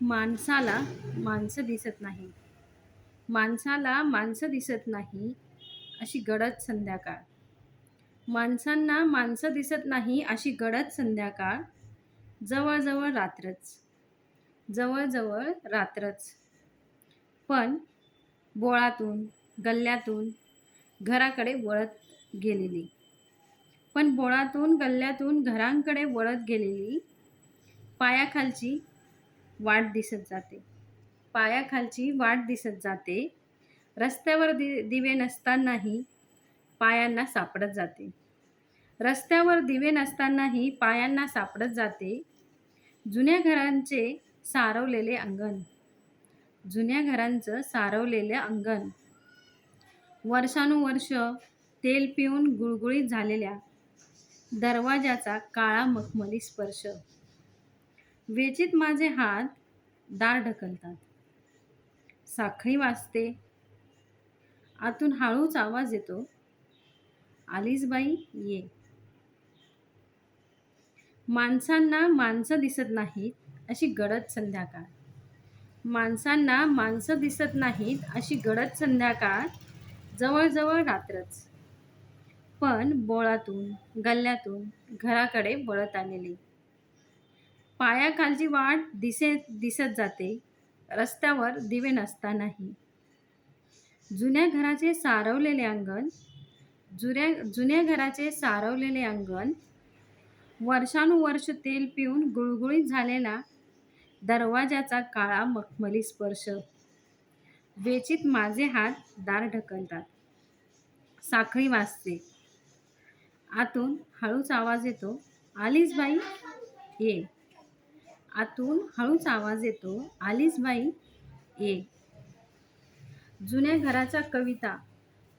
माणसाला माणसं दिसत नाही. माणसाला माणसं दिसत नाही अशी गडद संध्याकाळ. माणसांना माणसं दिसत नाही अशी गडद संध्याकाळ जवळजवळ रात्रच. जवळजवळ रात्रच. पण बोळातून गल्ल्यातून घराकडे वळत गेलेली. पण बोळातून गल्ल्यातून घरांकडे वळत गेलेली पायाखालची वाट दिसत जाते. पायाखालची वाट दिसत जाते. रस्त्यावर दि दिवे नसतानाही पायांना सापडत जाते. रस्त्यावर दिवे नसतानाही पायांना सापडत जाते. जुन्या घरांचे सारवलेले अंगण. जुन्या घरांचं सारवलेले अंगण. वर्षानुवर्ष तेल पिऊन गुळगुळीत झालेल्या दरवाजाचा काळा मखमली स्पर्श. वेचीत माझे हात दार ढकलतात. साखळी वाजते. आतून हळूच आवाज येतो. आलीस बाई ये. माणसांना माणसं दिसत नाहीत अशी गडद संध्याकाळ. माणसांना माणसं दिसत नाहीत अशी गडद संध्याकाळ जवळजवळ रात्रच. पण बोळातून गल्ल्यातून घराकडे वळत आलेली. पायाखालची वाट दिसे दिसत जाते. रस्त्यावर दिवे नसतानाही. जुन्या घराचे सारवलेले अंगण जुन्या जुन्या घराचे सारवलेले अंगण वर्षानुवर्ष तेल पिऊन गुळगुळीत झालेला दरवाजाचा काळा मखमली स्पर्श. वेचीत माझे हात दार ढकलतात. साखळी वाजते. आतून हळूच आवाज येतो. आलीच बाई ये. आतून हळूच आवाज येतो. आलीस बाई. ये जुन्या घराच्या कविता.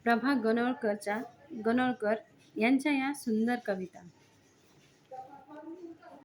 प्रभा गणोळकरच्या गणोळकर यांच्या या सुंदर कविता.